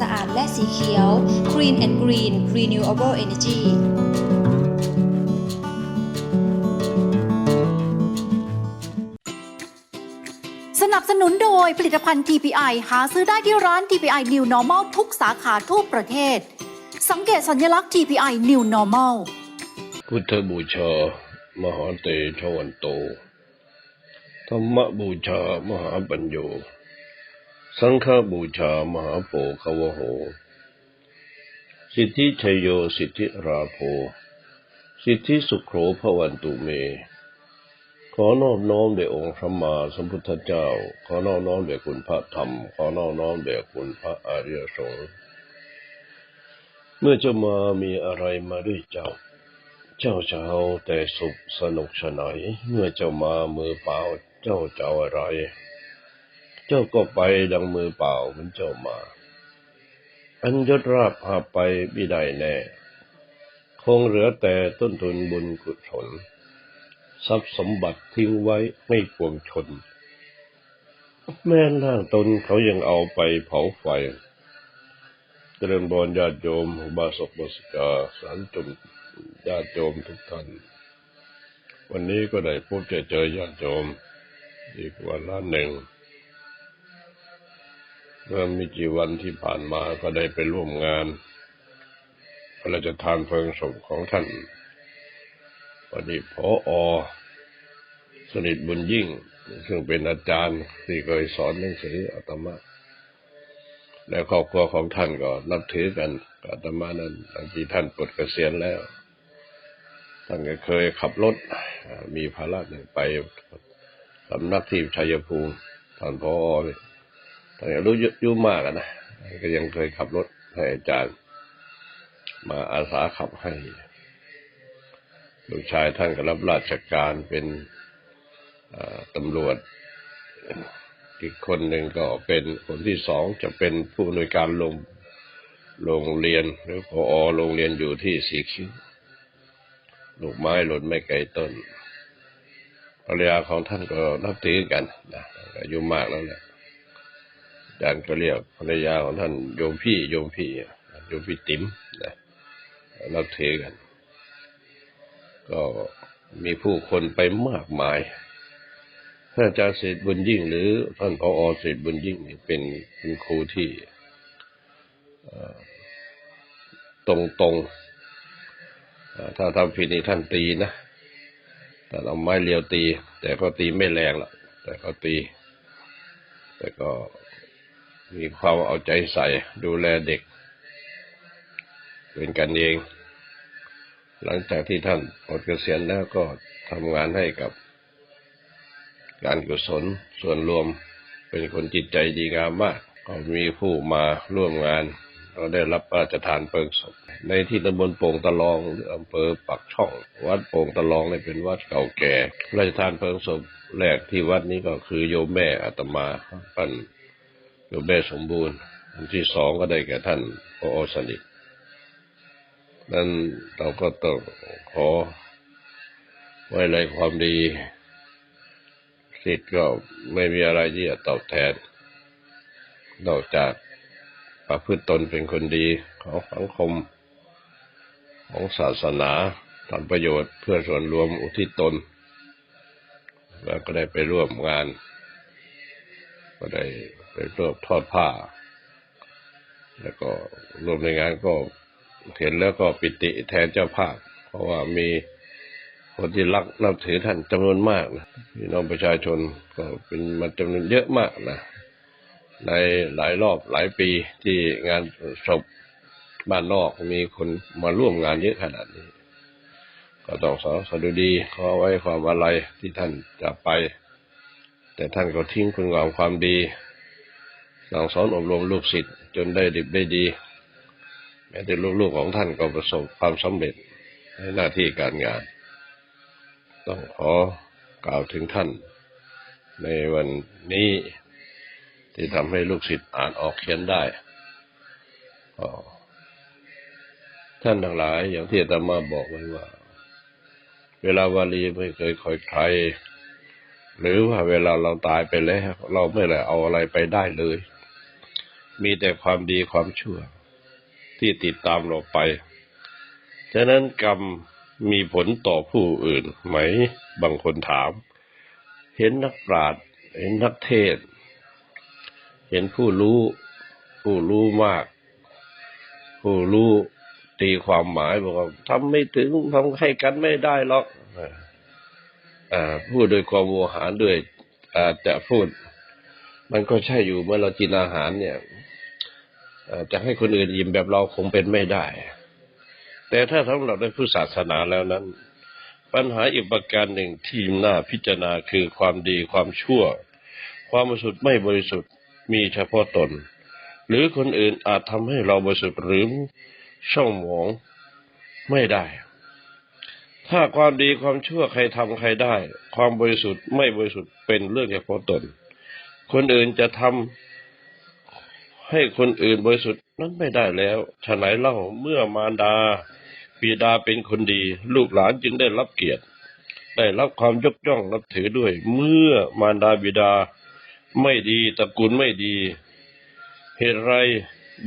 สะอาดและสีเขียว Green and Green Renewable Energy สนับสนุนโดยผลิตภัณฑ์ TPI หาซื้อได้ที่ร้าน TPI New Normal ทุกสาขาทั่วประเทศ สังเกตสัญลักษณ์ TPI New Normal พุทธบูชา มหาเตชะวันโต ธรรมบูชา มหาปัญโย สังฆบูชามหาโปคาวโห สิทธิชัยโยสิทธิราโภ สิทธิสุขโขพวันตุเม ขอนอบน้อมแด่องค์พระมาสัมพุทธเจ้า ขอนอบน้อมแด่คุณพระธรรม ขอนอบน้อมแด่คุณพระอริยสงฆ์ เมื่อจะมามีอะไรมาด้วยเจ้า เจ้าจะเอาแต่สุขสนุกสนานเมื่อเจ้ามามือเปล่าเจ้าจะเอาอะไร เจ้าก็ไปดังมือเปล่าเหมือนเจ้ามา อันยศราบพาไปไม่ได้แน่ คงเหลือแต่ต้นทุนบุญกุศลทรัพย์สมบัติทิ้งไว้ไม่ปวงชน แม้ร่างตนเขายังเอาไปเผาไฟเจริญบรญาติโยมบาสกบาสิกาสารจุมญาติโยมทุกท่าน วันนี้ก็ได้พบเจอเจอญาติโยมอีกวันละหนึ่ง เมื่อไมีกี่วันที่ผ่านมาก็ได้ไปร่วมงานพระราชทานเพลิงศพของท่านวันนี้พออสนิทบุญยิ่ง ซึ่งเป็นอาจารย์ที่เคยสอนหนังสืออาตมาและครอบครัวของท่านก็นับถือกันอาตมานั้นหลังที่ท่านปลดเกษียณแล้ว ท่านก็เคยขับรถ มีภาระหนึ่งไปสำนักที่ชัยภูมิท่านพอ เนี่ยท่านก็รู้อายุ่มากนะก็ยังเคยขับรถให้อาจารย์ มาอาสาขับให้ลูกชายท่านก็รับราชการเป็นตำรวจ อีกคนหนึ่งก็เป็นคนที่สองจะเป็นผู้อำนวยการโรงโรงเรียน หรือพอโรงเรียนอยู่ที่สีคิ้วลูกไม้หล่นไม่ไกลต้นภรรยาของท่านก็นับถือกันนะอายุมากแล้วแหละ อาจารย์ก็เรียกภรรยาของท่านโยมพี่โยมพี่โยมพี่ติ๋มนะนับถือกัน ก็มีผู้คนไปมากมาย ท่านอาจารย์เศรษฐบุญยิ่ง หรือท่านพออเศรษฐบุญยิ่งเป็นคุณครูที่ตรงตรงถ้าทำผิดนี่ท่านตีนะแต่เอาไม้เรียวตี แต่ก็ตีไม่แรงหรอกแต่ก็ตี แต่ก็ มีความเอาใจใส่ดูแลเด็ก เป็นกันเอง หลังจากที่ท่านปลดเกษียณแล้วก็ทำงานให้กับ การกุศลส่วนรวมเป็นคนจิตใจดีงามมาก ก็มีผู้มาร่วมงานก็ได้รับพระราชทานเพลิงศพ ในที่ตำบลโป่งตะลองหรืออำเภอปักช่อง วัดโป่งตะลองเนี่ยเป็นวัดเก่าแก่พระราชทานเพลิงศพแรกที่วัดนี้ก็คือโยมแม่อาตมาปั้น โยมแม่สมบูรณ์อันที่สองก็ได้แก่ท่านพอสนิทนั้นเราก็ต้องขอไว้ในความดีสิทธิ์ก็ไม่มีอะไรที่จะตอบแทน นอกจากประพฤติตนเป็นคนดีของสังคม ของศาสนาทำประโยชน์เพื่อส่วนรวมอุทิศตน แล้วก็ได้ไปร่วมงาน ก็ได้ ไปร่วมทอดผ้า แล้วก็รวมในงานก็เห็นแล้วก็ปิติแทนเจ้าภาพ เพราะว่ามีคนที่รักนับถือท่านจำนวนมากนะพี่น้องประชาชนก็เป็นมาจำนวนเยอะมากนะในหลายรอบหลายปีที่งานศพบ้านนอกมีคนมาร่วมงานเยอะขนาดนี้ ก็ต้องสอสดุดีขอไว้ความอะไรที่ท่านจะไป แต่ท่านก็ทิ้งคุณงามความดี สั่งสอนอบรมลูกศิษย์จนได้ดิบได้ดี แม้แต่ลูกๆของท่านก็ประสบความสำเร็จในหน้าที่การงาน ต้องขอกล่าวถึงท่าน ในวันนี้ที่ทำให้ลูกศิษย์อ่านออกเขียนได้ท่านทั้งหลายอย่างที่อาตมาบอกไว้ว่า เวลาวาลีไม่เคยคอยใคร หรือว่าเวลาเราตายไปแล้ว เราไม่ได้เอาอะไรไปได้เลย มีแต่ความดีความชั่ว ที่ติดตามเราไป ฉะนั้นกรรมมีผลต่อผู้อื่นไหม บางคนถาม เห็นนักปราชญ์เห็นนักเทศ เห็นผู้รู้ ผู้รู้มาก ผู้รู้ตีความหมายบอกว่าทำไม่ถึงทำให้กันไม่ได้หรอกอพูดโดยความโวหารด้วยอ่าจะพูด มันก็ใช่อยู่เมื่อเรากินอาหารเนี่ย จะให้คนอื่นอิ่มแบบเราคงเป็นไม่ได้ แต่ถ้าสำหรับในผู้ศาสนาแล้วนั้น ปัญหาอีกประการหนึ่งที่น่าพิจารณาคือความดีความชั่ว ความบริสุทธิ์ไม่บริสุทธิ์มีเฉพาะตน หรือคนอื่นอาจทำให้เราบริสุทธิ์หรือช่องหมองไม่ได้ ถ้าความดีความชั่วใครทำใครได้ ความบริสุทธิ์ไม่บริสุทธิ์เป็นเรื่องเฉพาะตน คนอื่นจะทำ ให้คนอื่นบริสุทธิ์นั้นไม่ได้แล้วฉะไหนเล่าเมื่อมารดาบิดาเป็นคนดี ลูกหลานจึงได้รับเกียรติ ได้รับความยกย่องนับถือด้วย เมื่อมารดาบิดาไม่ดีตระกูลไม่ดี เหตุไร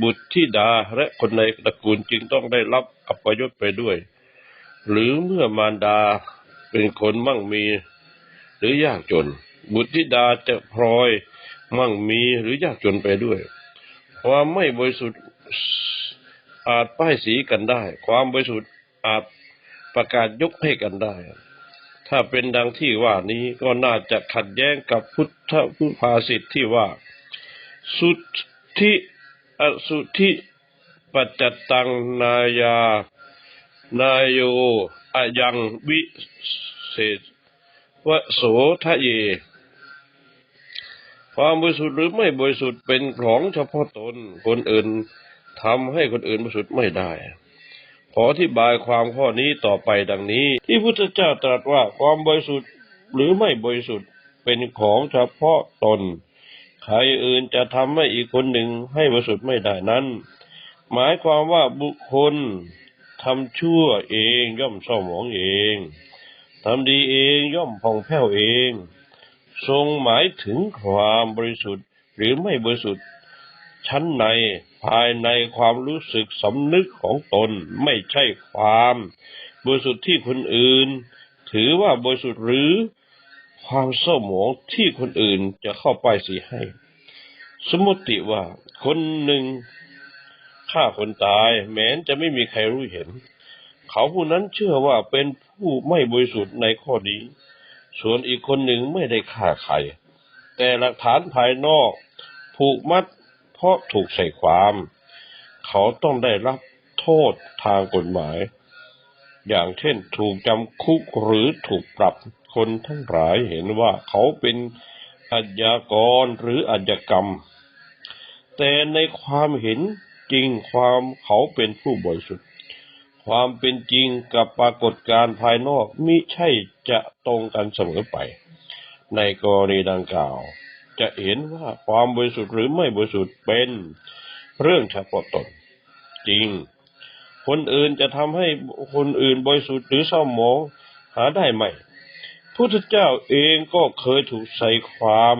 บุตรที่ดาและคนในตระกูลจึงต้องได้รับอัปยศไปด้วย หรือเมื่อมารดาเป็นคนมั่งมี หรือยากจน บุตรธิดาจะพลอยมั่งมีหรือยากจนไปด้วย ความไม่บริสุทธิ์อาจป้ายสีกันได้ ความบริสุทธิ์อาจประกาศยกให้กันได้ ถ้าเป็นดังที่ว่านี้ก็น่าจะขัดแย้งกับพุทธพุทธภาษิตที่ว่า สุทธิอสุทธิปัจจตังนายา นายโยอยังวิเศษวโสทะเย ความบริสุทธิ์หรือไม่บริสุทธิ์เป็นของเฉพาะตน คนอื่นทำให้คนอื่นบริสุทธิ์ไม่ได้ ขออธิบายความข้อนี้ต่อไปดังนี้ ที่พุทธเจ้าตรัสว่าความบริสุทธิ์หรือไม่บริสุทธิ์เป็นของเฉพาะตน ใครอื่นจะทำให้อีกคนหนึ่งให้บริสุทธิ์ไม่ได้นั้น หมายความว่าบุคคลทำชั่วเองย่อมเศร้าหมองเองทำดีเองย่อมผ่องแผ้วเอง ทรงหมายถึงความบริสุทธิ์หรือไม่บริสุทธิ์ ชั้นในภายในความรู้สึกสำนึกของตนไม่ใช่ความ บริสุทธิ์ที่คนอื่น ถือว่าบริสุทธิ์หรือความเศร้าหมองที่คนอื่นจะเข้าไปสีให้ สมมติว่าคนหนึ่งฆ่าคนตาย แม้นจะไม่มีใครรู้เห็น เขาผู้นั้นเชื่อว่าเป็นผู้ไม่บริสุทธิ์ในข้อนี้ ส่วนอีกคนหนึ่งไม่ได้ฆ่าใคร แต่หลักฐานภายนอกผูกมัดเพราะถูกใส่ความ เขาต้องได้รับโทษทางกฎหมาย อย่างเช่นถูกจำคุกหรือถูกปรับคนทั้งหลายเห็นว่าเขาเป็นอาชญากรหรืออาชญากรรม แต่ในความเห็นจริงความเขาเป็นผู้บริสุทธิ์ ความเป็นจริงกับปรากฏการณ์ภายนอกมิใช่จะตรงกันเสมอไป ในกรณีดังกล่าว จะเห็นว่าความบริสุทธิ์หรือไม่บริสุทธิ์เป็นเรื่องเฉพาะตน จริง คนอื่นจะทำให้คนอื่นบริสุทธิ์หรือเศร้าหมองหาได้ไหมพุทธเจ้าเองก็เคยถูกใส่ความ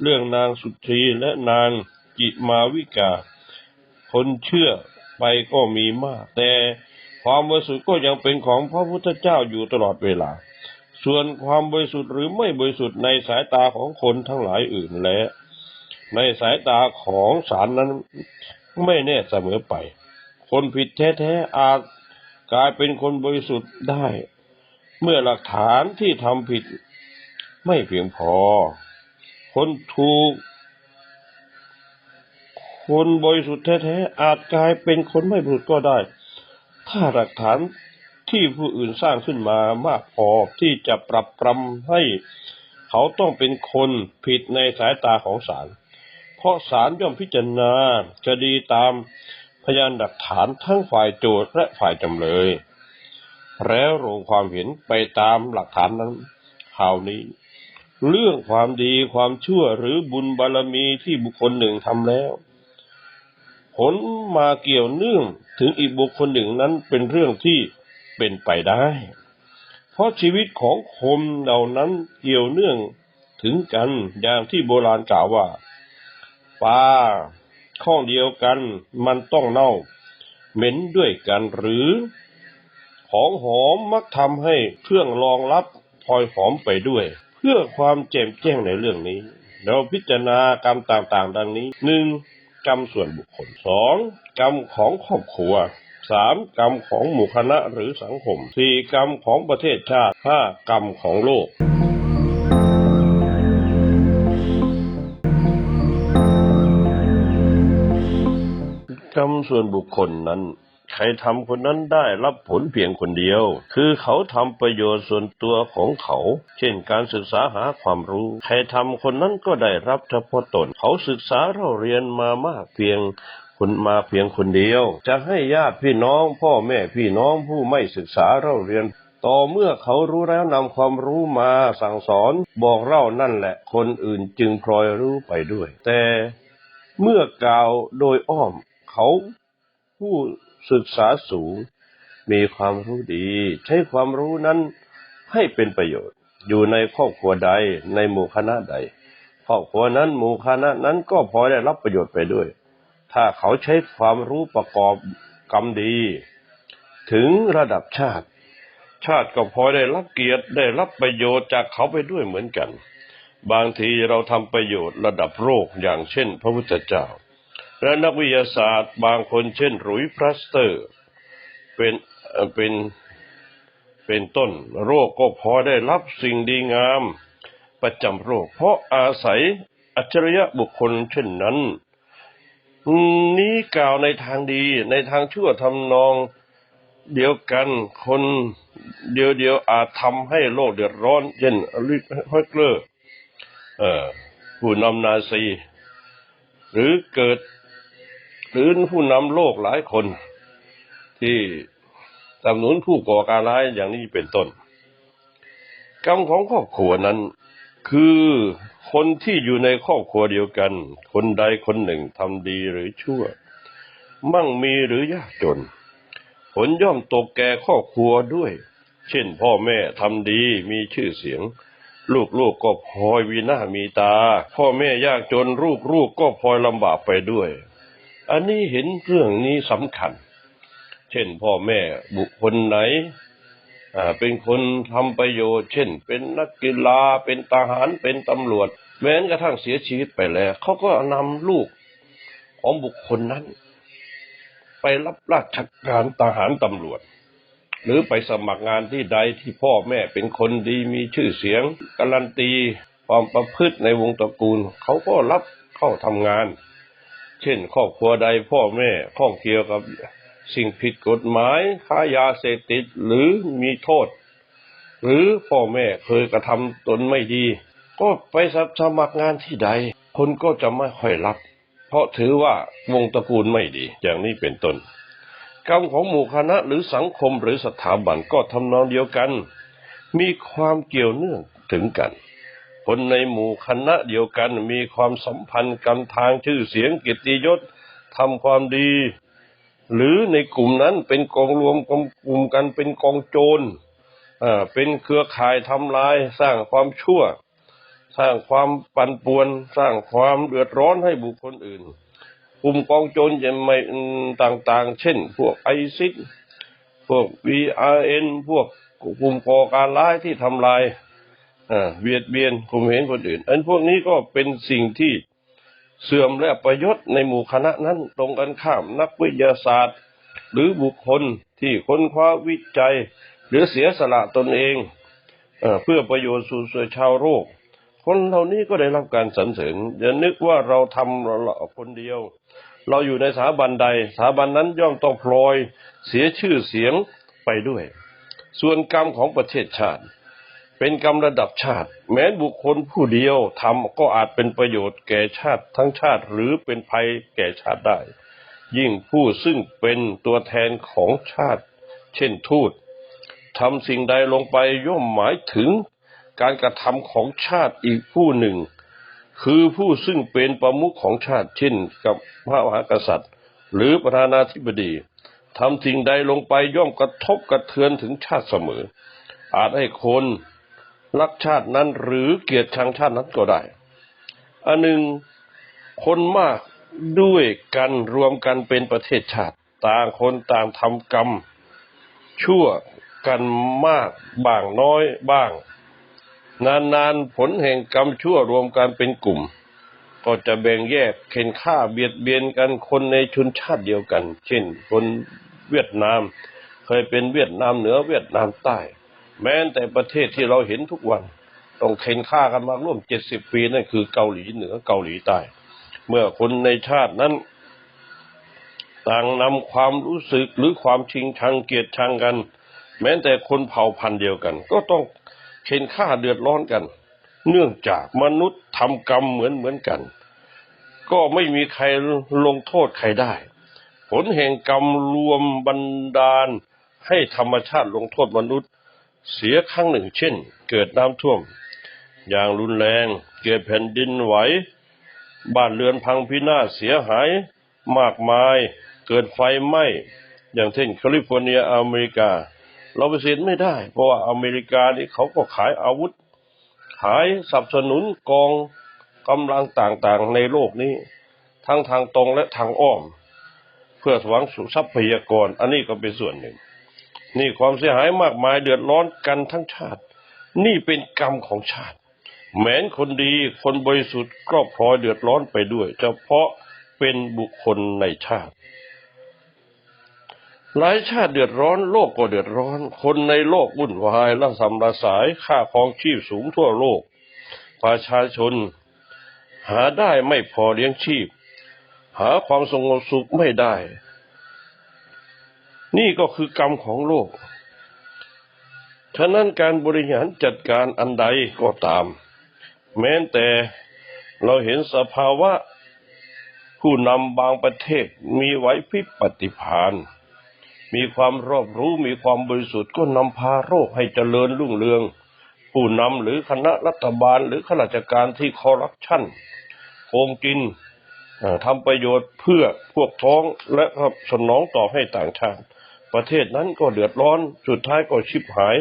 เรื่องนางสุทรีและนางจิมาวิกา คนเชื่อไปก็มีมาก แต่ ความบริสุทธิ์ก็ยังเป็นของพระพุทธเจ้าอยู่ตลอดเวลา ส่วนความบริสุทธิ์หรือไม่บริสุทธิ์ในสายตาของคนทั้งหลายอื่นและ ในสายตาของศาลนั้นไม่แน่เสมอไป คนผิดแท้ๆอาจกลายเป็นคนบริสุทธิ์ได้ เมื่อหลักฐานที่ทำผิดไม่เพียงพอ คนถูก คนบริสุทธิ์แท้ๆอาจกลายเป็นคนไม่บริสุทธิ์ก็ได้ ถ้าหลักฐานที่ผู้อื่นสร้างขึ้นมามากพอที่จะปรับปรำให้เขาต้องเป็นคนผิดในสายตาของศาล เพราะศาลย่อมพิจารณาคดีตามพยานหลักฐานทั้งฝ่ายโจทย์และฝ่ายจำเลย แล้วลงความเห็นไปตามหลักฐานนั้นคราวนี้ เรื่องความดีความชั่วหรือบุญบารมีที่บุคคลหนึ่งทำแล้ว ผลมาเกี่ยวเนื่อง ถึงอีกบุคคลหนึ่งนั้นเป็นเรื่องที่เป็นไปได้ เพราะชีวิตของคนเหล่านั้นเกี่ยวเนื่องถึงกันอย่างที่โบราณกล่าวว่าปลาข้องเดียวกันมันต้องเน่า เหม็นด้วยกันหรือ ของหอมมักทำให้เครื่องรองรับพลอยหอมไปด้วย เพื่อความแจ่มแจ้งในเรื่องนี้ เราพิจารณากรรมต่างๆ ดังนี้หนึ่ง กรรมส่วนบุคคลสองกรรมของครอบครัวสามกรรมของหมู่คณะหรือสังคมสี่กรรมของประเทศชาติห้ากรรมของโลกกรรมส่วนบุคคลนั้น ครทำคนนั้นได้รับผลเพียงคนเดียว คือเขาทำประโยชน์ส่วนตัวของเขา เช่นการศึกษาหาความรู้ ใครทำคนนั้นก็ได้รับเฉพาะตน เขาศึกษาเราเรียนมามากเพียงคนมาเพียงคนเดียว จะให้ญาติพี่น้องพ่อแม่พี่น้องผู้ไม่ศึกษาเราเรียนต่อเมื่อเขารู้แล้วนำความรู้มาสั่งสอนบอกเล่านั่นแหละ คนอื่นจึงพลอยรู้ไปด้วย แต่เมื่อกล่าวโดยอ้อมเขาผู้ ศึกษาสูง มีความรู้ดี ใช้ความรู้นั้นให้เป็นประโยชน์ อยู่ในครอบครัวใดในหมู่คณะใดครอบครัวนั้นหมู่คณะนั้นก็พอได้รับประโยชน์ไปด้วย ถ้าเขาใช้ความรู้ประกอบกรรมดี ถึงระดับชาติ ชาติก็พอได้รับเกียรติได้รับประโยชน์จากเขาไปด้วยเหมือนกัน บางทีเราทำประโยชน์ระดับโลกอย่างเช่น พระพุทธเจ้า และนักวิทยาศาสตร์บางคนเช่นหลุยพลัสเตอร์ เป็นเป็นเป็นต้นโรคก็พอได้รับสิ่งดีงาม ประจำโรค เพราะอาศัยอัจฉริยะบุคคลเช่นนั้น นี้กล่าวในทางดีในทางชั่วทำนองเดียวกันคนเดียวเดียวๆอาจทำให้โลกเดือดร้อนเช่นลิฮอยเกลอร์เอ่อผู้นำนาซี หรือเกิด หรือผู้นำโลกหลายคน ที่สนับสนุนผู้ก่อการร้ายอย่างนี้เป็นต้น กรรมของครอบครัวนั้น คือคนที่อยู่ในครอบครัวเดียวกัน คนใดคนหนึ่งทำดีหรือชั่ว มั่งมีหรือยากจน ผลย่อมตกแก่ครอบครัวด้วย เช่น พ่อแม่ทำดีมีชื่อเสียงลูกๆกก็พลอยวีหน้ามีตา พ่อแม่ยากจนลูกๆกก็พลอยลำบากไปด้วย อันนี้เห็นเรื่องนี้สำคัญ เช่นพ่อแม่บุคคลไหนอ่าเป็นคนทำประโยชน์ เช่น เป็นนักกีฬาเป็นทหารเป็นตำรวจ แม้กระทั่งเสียชีวิตไปแล้ว เขาก็นำลูกของบุคคลนั้น ไปรับราชการทหารตำรวจ หรือไปสมัครงานที่ใดที่พ่อแม่เป็นคนดีมีชื่อเสียง การันตีความประพฤติในวงตระกูล เขาก็รับเข้าทำงาน เช่น ครอบครัวใดพ่อแม่ข้องเกี่ยวกับสิ่งผิดกฎหมายค้ายาเสพติดหรือมีโทษ หรือพ่อแม่เคยกระทำตนไม่ดี ก็ไปสมัครงานที่ใด คนก็จะไม่ค่อยรับ เพราะถือว่าวงตระกูลไม่ดี อย่างนี้เป็นต้นกรรมของหมู่คณะหรือสังคมหรือสถาบันก็ทำนองเดียวกัน มีความเกี่ยวเนื่องถึงกัน คนในหมู่คณะเดียวกันมีความสัมพันธ์กันทางชื่อเสียงกิตติยศทำความดี หรือในกลุ่มนั้นเป็นกองรวมกลุ่มกันเป็นกองโจรอ่าเป็นเครือข่ายทำลายสร้างความชั่ว สร้างความปั่นป่วน สร้างความเดือดร้อนให้บุคคลอื่น กลุ่มกองโจรจะไม่ต่างๆ เช่น พวกไอซิสพวก VRN พวกกลุ่มก่อการร้ายที่ทำลาย เบียดเบียนข่มเหงคนอื่น อันพวกนี้ก็เป็นสิ่งที่เสื่อมและประยศในหมู่คณะนั้นตรงกันข้ามนักวิทยาศาสตร์ หรือบุคคลที่ค้นคว้าวิจัย หรือเสียสละตนเองเอ่อเพื่อประโยชน์สู่ส่วนชาวโลกคนเหล่านี้ก็ได้รับการสรรเสริญอย่านึกว่าเราทำเราคนเดียว เราอยู่ในสถาบันใดสถาบันนั้นย่อมต้องพลอยเสียชื่อเสียงไปด้วย ส่วนกรรมของประเทศชาติ เป็นกรรมระดับชาติ แม้บุคคลผู้เดียวทำก็อาจเป็นประโยชน์แก่ชาติทั้งชาติหรือเป็นภัยแก่ชาติได้ ยิ่งผู้ซึ่งเป็นตัวแทนของชาติ เช่นทูตทำสิ่งใดลงไปย่อมหมายถึงการกระทำของชาติอีกผู้หนึ่ง คือผู้ซึ่งเป็นประมุขของชาติเช่นกับพระมหากษัตริย์ หรือประธานาธิบดีทำสิ่งใดลงไปย่อมกระทบกระเทือนถึงชาติเสมอ อาจให้คน รักชาตินั้นหรือเกลียดชังชาตินั้นก็ได้ อันหนึ่งคนมากด้วยกันรวมกันเป็นประเทศชาติ ต่างคนต่างทำกรรม ชั่วกันมากบ้างน้อยบ้าง นานๆผลแห่งกรรมชั่วรวมกันเป็นกลุ่ม ก็จะแบ่งแยกเข็นฆ่าเบียดเบียนกันคนในชนชาติเดียวกัน เช่น คนเวียดนาม เคยเป็นเวียดนามเหนือเวียดนามใต้ แม้แต่ประเทศที่เราเห็นทุกวัน ต้องเข็นฆ่ากันมาร่วมเจ็ดสิบปีนั่นคือเกาหลีเหนือเกาหลีใต้ เมื่อคนในชาตินั้น ต่างนำความรู้สึกหรือความชิงชังเกลียดชังกัน แม้แต่คนเผ่าพันธุ์เดียวกัน ก็ต้องเข็นฆ่าเดือดร้อนกัน เนื่องจากมนุษย์ทำกรรมเหมือนเหมือนกัน ก็ไม่มีใครลงโทษใครได้ ผลแห่งกรรมรวมบันดาลให้ธรรมชาติลงโทษมนุษย์ เสียครั้งหนึ่งเช่น เกิดน้ำท่วม อย่างรุนแรง เกิดแผ่นดินไหว บ้านเรือนพังพินาศเสียหาย มากมาย เกิดไฟไหม้ อย่างเช่นแคลิฟอร์เนียอเมริกา เราไปเสียไม่ได้ เพราะว่าอเมริกานี่เขาก็ขายอาวุธ ขายสนับสนุนกองกำลังต่างๆในโลกนี้ ทั้งทางตรงและทางอ้อม เพื่อหวังสุทรัพยากร อันนี้ก็เป็นส่วนหนึ่ง นี่ความเสียหายมากมายเดือดร้อนกันทั้งชาติ นี่เป็นกรรมของชาติ แม้นคนดีคนบริสุทธิ์ก็พลอยเดือดร้อนไปด้วย เฉพาะเป็นบุคคลในชาติ หลายชาติเดือดร้อน โลกก็เดือดร้อน คนในโลกวุ่นวายละสำละสายค่าครองชีพสูงทั่วโลก ประชาชน หาได้ไม่พอเลี้ยงชีพ หาความสงบสุขไม่ได้ นี่ก็คือกรรมของโลก ฉะนั้นการบริหารจัดการอันใดก็ตาม แม้แต่เราเห็นสภาวะผู้นำบางประเทศมีไหวพริบปฏิภาณมีความรอบรู้มีความบริสุทธิ์ก็นำพาโรคให้เจริญรุ่งเรือง ผู้นำหรือคณะรัฐบาลหรือข้าราชการที่คอร์รัปชันโกงกินทำประโยชน์เพื่อพวกท้องและสนองตอบให้ต่างชาติ ประเทศนั้นก็เดือดร้อน สุดท้ายก็ชิบหาย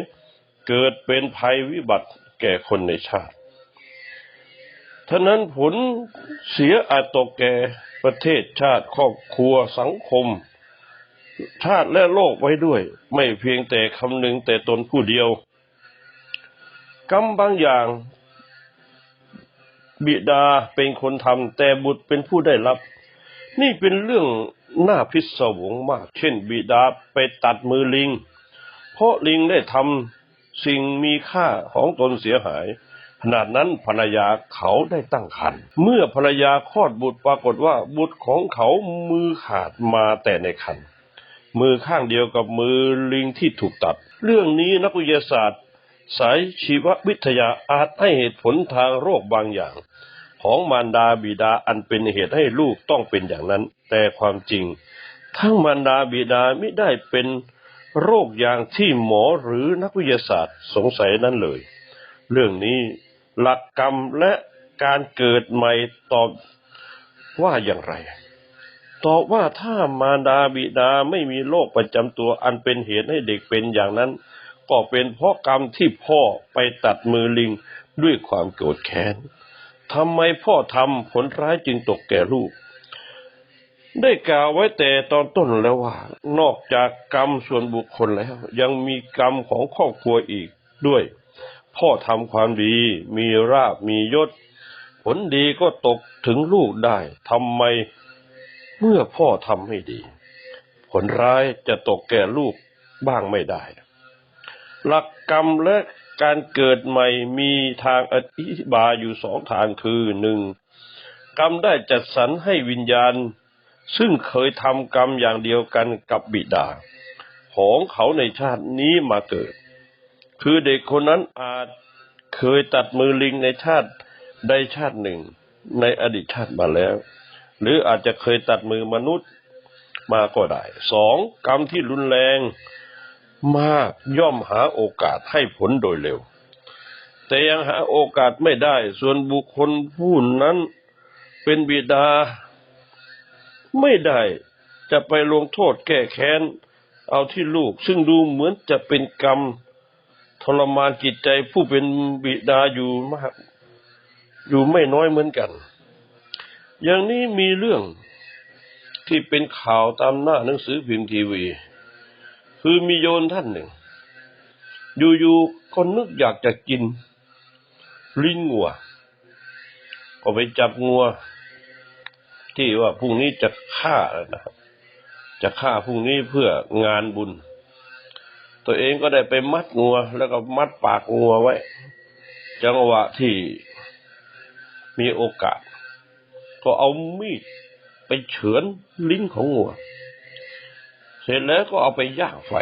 เกิดเป็นภัยวิบัติแก่คนในชาติฉะนั้นผลเสียอาจตกแก่ประเทศชาติครอบครัวสังคม ชาติและโลกไว้ด้วย ไม่เพียงแต่คำนึงแต่ตนผู้เดียว กรรมบางอย่าง บิดาเป็นคนทำแต่บุตรเป็นผู้ได้รับ นี่เป็นเรื่อง น่าพิศวงมาก เช่นบิดาไปตัดมือลิง เพราะลิงได้ทำสิ่งมีค่าของตนเสียหาย ขนาดนั้นภรรยาเขาได้ตั้งครรภ์เมื่อภรรยาคลอดบุตรปรากฏว่าบุตรของเขามือขาดมาแต่ในครรภ์มือข้างเดียวกับมือลิงที่ถูกตัด เรื่องนี้นักวิทยาศาสตร์ สายชีววิทยาอาจให้เหตุผลทางโรคบางอย่าง ของมารดาบิดาอันเป็นเหตุให้ลูกต้องเป็นอย่างนั้น แต่ความจริง ทั้งมารดาบิดาไม่ได้เป็นโรคอย่างที่หมอหรือนักวิทยาศาสตร์สงสัยนั้นเลย เรื่องนี้หลักกรรมและการเกิดใหม่ตอบว่าอย่างไร ตอบว่าถ้ามารดาบิดาไม่มีโรคประจำตัวอันเป็นเหตุให้เด็กเป็นอย่างนั้น ก็เป็นเพราะกรรมที่พ่อไปตัดมือลิงด้วยความโกรธแค้น ทำไมพ่อทำผลร้ายจึงตกแก่ลูก ได้กล่าวไว้แต่ตอนต้นแล้วว่า นอกจากกรรมส่วนบุคคลแล้ว ยังมีกรรมของครอบครัวอีกด้วย พ่อทำความดี มีราบมียศ ผลดีก็ตกถึงลูกได้ทำไมเมื่อพ่อทำไม่ดี ผลร้ายจะตกแก่ลูกบ้างไม่ได้ หลักกรรมและ การเกิดใหม่มีทางอธิบายอยู่สองทางคือหนึ่งกรรมได้จัดสรรให้วิญญาณ ซึ่งเคยทำกรรมอย่างเดียวกันกับบิดา ของเขาในชาตินี้มาเกิด คือเด็กคนนั้นอาจเคยตัดมือลิงในชาติใดชาติหนึ่ง ในอดีตชาติมาแล้ว หรืออาจจะเคยตัดมือมนุษย์มาก็ได้สองกรรมที่รุนแรง มากย่อมหาโอกาสให้ผลโดยเร็ว แต่ยังหาโอกาสไม่ได้ ส่วนบุคคลผู้นั้นเป็นบิดา ไม่ได้จะไปลงโทษแก้แค้น เอาที่ลูก ซึ่งดูเหมือนจะเป็นกรรมทรมานจิตใจผู้เป็นบิดาอยู่มาก อยู่ไม่น้อยเหมือนกัน อย่างนี้มีเรื่องที่เป็นข่าวตามหน้าหนังสือพิมพ์ทีวี คือมีโยนท่านหนึ่ง อยู่ๆก็นึกอยากจะกิน ลิ้นงัว ก็ไปจับงัว ที่ว่าพรุ่งนี้จะฆ่านะครับจะฆ่าพรุ่งนี้เพื่องานบุญ ตัวเองก็ได้ไปมัดงัว แล้วก็มัดปากงัวไว้ จังหวะที่มีโอกาส ก็เอามีดไปเฉือนลิ้นของงัว เสร็จแล้วก็เอาไปย่างไฟ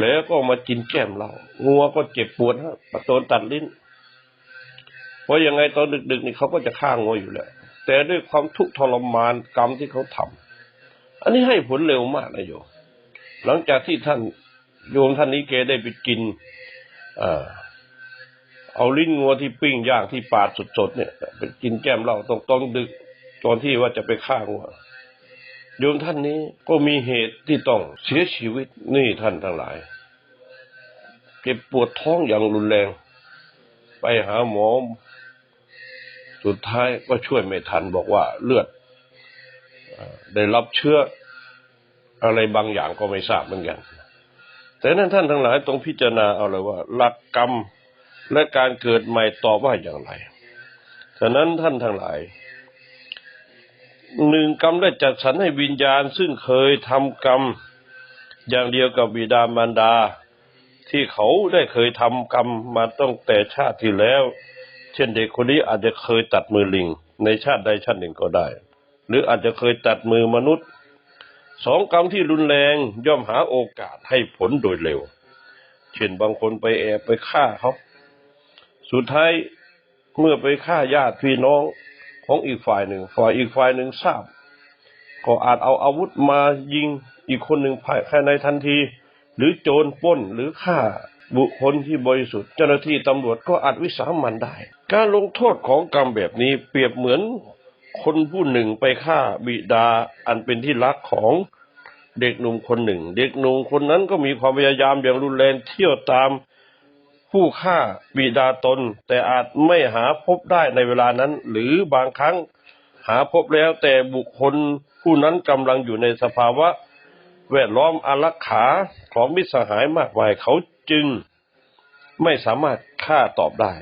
แล้วก็มากินแก้มเรางัวก็เจ็บปวดฮะประโดนตัดลิ้น เพราะยังไงตอนดึกๆนี่เขาก็จะฆ่างัวอยู่แล้ว แต่ด้วยความทุกข์ทรมานกรรมที่เขาทำอันนี้ให้ผลเร็วมากนะโยมหลังจากที่ท่านโยมท่านนี้แกได้ไปกินเอ่อเอาลิ้นงัวที่ปิ้งย่างที่ปาดสดๆเนี่ยไปกินแก้มเหล้าตรงตอนดึกตอนที่ว่าจะไปฆ่างัว โยมท่านนี้ก็มีเหตุที่ต้องเสียชีวิตนี่ท่านทั้งหลาย เจ็บปวดท้องอย่างรุนแรง ไปหาหมอ สุดท้ายก็ช่วยไม่ทันบอกว่าเลือดได้รับเชื้ออะไรบางอย่างก็ไม่ทราบเหมือนกัน แต่นั้นท่านทั้งหลายต้องพิจารณาเอาเลยว่า หลักกรรมและการเกิดใหม่ตอบว่าอย่างไร ฉะนั้นท่านทั้งหลาย หนึ่งกรรมได้จัดสรรให้วิญญาณ ซึ่งเคยทำกรรม อย่างเดียวกับบิดามารดา ที่เขาได้เคยทำกรรมมาตั้งแต่ชาติที่แล้ว เช่นเด็กคนนี้อาจจะเคยตัดมือลิง ในชาติใดชาติหนึ่งก็ได้ หรืออาจจะเคยตัดมือมนุษย์สองกรรมที่รุนแรงย่อมหาโอกาสให้ผลโดยเร็ว เช่นบางคนไปแอบไปฆ่าเขา สุดท้ายเมื่อไปฆ่าญาติพี่น้อง ของอีกฝ่ายหนึ่ง ฝ่ายอีกฝ่ายหนึ่งทราบ ก็อาจเอาอาวุธมายิงอีกคนหนึ่งภายในทันที หรือโจรป้นหรือฆ่าบุคคลที่บริสุทธิ์ เจ้าหน้าที่ตำรวจก็อาจวิสามันได้ การลงโทษของกรรมแบบนี้เปรียบเหมือนคนผู้หนึ่งไปฆ่าบิดาอันเป็นที่รักของเด็กหนุ่มคนหนึ่ง เด็กหนุ่มคนนั้นก็มีความพยายามอย่างรุนแรงเที่ยวตาม ผู้ฆ่าบิดาตน แต่อาจไม่หาพบได้ในเวลานั้น หรือบางครั้งหาพบแล้วแต่บุคคลผู้นั้นกำลังอยู่ในสภาวะ แวดล้อมอารักขาของมิสหายมากมายเขาจึงไม่สามารถฆ่าตอบได้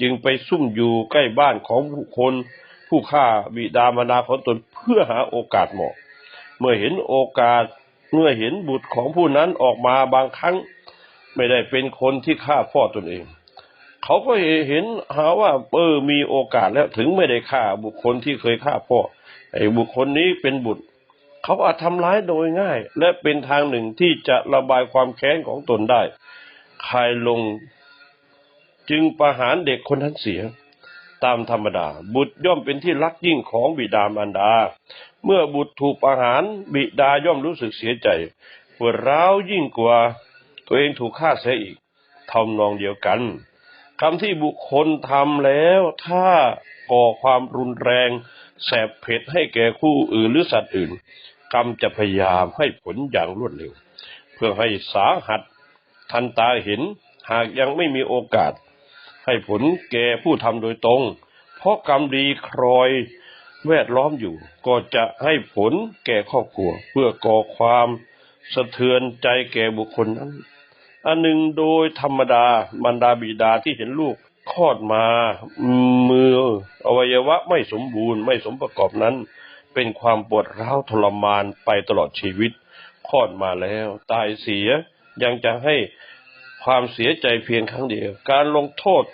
จึงไปซุ่มอยู่ใกล้บ้านของบุคคล ผู้ฆ่าบิดามารดาของตนเพื่อหาโอกาสเหมาะ เมื่อเห็นโอกาสเมื่อเห็นบุตรของผู้นั้นออกมาบางครั้ง ไม่ได้เป็นคนที่ฆ่าพ่อตนเอง เขาก็เห็นหาว่าเออมีโอกาสแล้วถึงไม่ได้ฆ่าบุคคลที่เคยฆ่าพ่อไอ้บุคคลนี้เป็นบุตร เขาอาจทำร้ายโดยง่าย และเป็นทางหนึ่งที่จะระบายความแค้นของตนได้คายลงจึงประหารเด็กคนนั้นเสีย ตามธรรมดา บุตรย่อมเป็นที่รักยิ่งของบิดามารดา เมื่อบุตรถูกประหารบิดาย่อมรู้สึกเสียใจปวดร้าวยิ่งกว่า ตัวเองถูกฆ่าเสียอีกทำนองเดียวกันคำที่บุคคลทำแล้วถ้าก่อความรุนแรง แสบเผ็ดให้แก่คู่อื่นหรือสัตว์อื่น กรรมจะพยายามให้ผลอย่างรวดเร็ว เพื่อให้สาหัส ทันตาเห็นหากยังไม่มีโอกาส ให้ผลแก่ผู้ทำโดยตรง เพราะกรรมดีครอยแวดล้อมอยู่ ก็จะให้ผลแก่ครอบครัว เพื่อก่อความสะเทือนใจแก่บุคคลนั้น อันหนึ่งโดยธรรมดาบรรดาบิดาที่เห็นลูกคลอดมามืออวัยวะไม่สมบูรณ์ไม่สมประกอบนั้น เป็นความปวดร้าวทรมานไปตลอดชีวิตคลอดมาแล้ว ตายเสียยังจะให้ความเสียใจเพียงครั้งเดียว การลงโทษ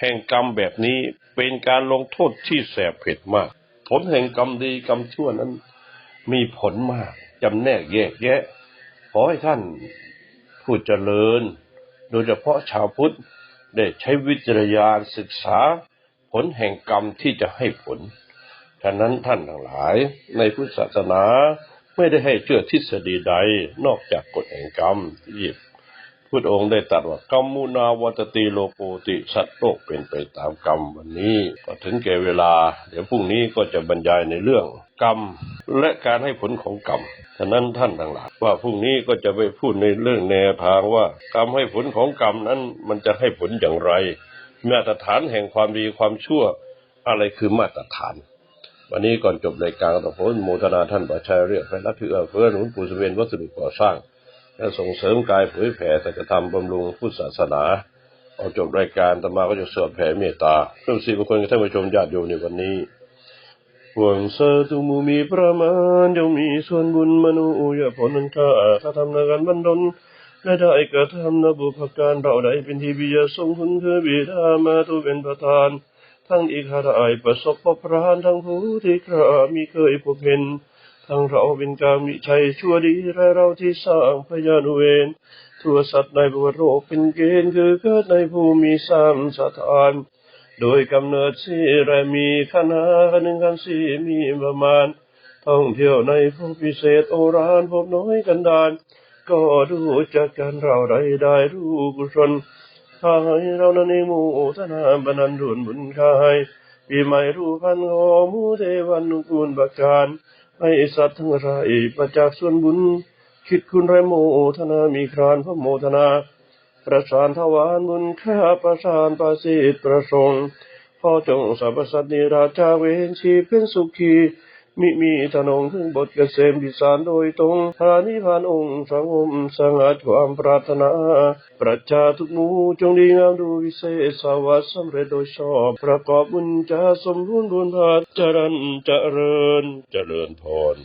แห่งกรรมแบบนี้เป็นการลงโทษที่แสบเผ็ดมาก ผลแห่งกรรมดีกรรมชั่วนั้น มีผลมากจำแนกแยกแยะขอให้ท่าน ผู้เจริญ โดยเฉพาะชาวพุทธได้ใช้วิจารยาศึกษาผลแห่งกรรมที่จะให้ผลฉะนั้นท่านทั้งหลายในพุทธศาสนาไม่ได้ให้เชื่อทฤษฎีใดนอกจากกฎแห่งกรรมที่พ พุทธองค์ได้ตรัสว่ากรรมมุนาวัตติโลโกติสัตว์โลกเป็นไปตามกรรมวันนี้ก็ถึงแก่เวลา เดี๋ยวพรุ่งนี้ก็จะบรรยายในเรื่องกรรมและการให้ผลของกรรมฉะนั้นท่านทั้งหลายว่าพรุ่งนี้ก็จะไปพูดในเรื่องแนวทางว่ากรรมให้ผลของกรรมนั้นมันจะให้ผลอย่างไร มาตรฐานแห่งความดีความชั่วอะไรคือมาตรฐาน วันนี้ก่อนจบรายการต้องขออนุโมทนาท่านประชาเรียกไปรับถือเอื้อเฟื้อหนุนปูสเวนวัสดุก่อสร้าง และส่งเสริมกายเผยแผ่สัจธรรมบำรุงพุทธศาสนาพอาจบรายการตมาก็จะสวดแผ่เมตตาเพื่อสิริมงคลกับท่านผู้ชมญาติโยมในวันนี้หวังสาธุมูมีประมาณย่อมมีส่วนบุญมนุยผลนั้นข้าถ้าทำในการบันดลและได้กระทำนบุพการเราใดเป็นที่บิยทรงคุณคือบิดามาตุเป็นประธาน ทั้งอีกหาได้ประสบพบพรานทั้งผู้ที่กระมีเคยพบเห็น ทั้งเราเป็นกามิชัยชั่วดีและเราที่สร้างพยานุเวนทั่วสัตว์ในบวโรคเป็นเกณฑ์คือเกิดในภูมิสามสถาน โดยกำเนิดสีและมีคณะหนึ่งกันสีมีประมาณ ท่องเที่ยวในพวกพิเศษโอรานพบน้อยกันดานก็ดูจากกันเราได้ได้รู้กุศลถ้าให้เรานั้นในหมู่ทนาบรรนันดุนบุญคายปีใหม่รู้พันขอมูเทวันนุกูลบักการ ให้สัตว์ทั้งหลายประจักษ์ส่วนบุญ คิดคุณไรโมทนา มีครานพระโมทนา ประสานทวารบุญข้าประสานประสิทธิ์ประสงค์พอจงสรรพสัตว์นิราชาเวนชีเป็นสุขี มิมีถนงถึงบทเกษมพิสารโดยตรงพระนิพพานองค์สังอมสังอาจความปรารถนา ประชาทุกหมู่จงดีงามดูวิเศษสวัสดิ์สำเร็จโดยชอบ ประกอบบุญจะสมบูรณ์บุญพาจรันเจริญเจริญพร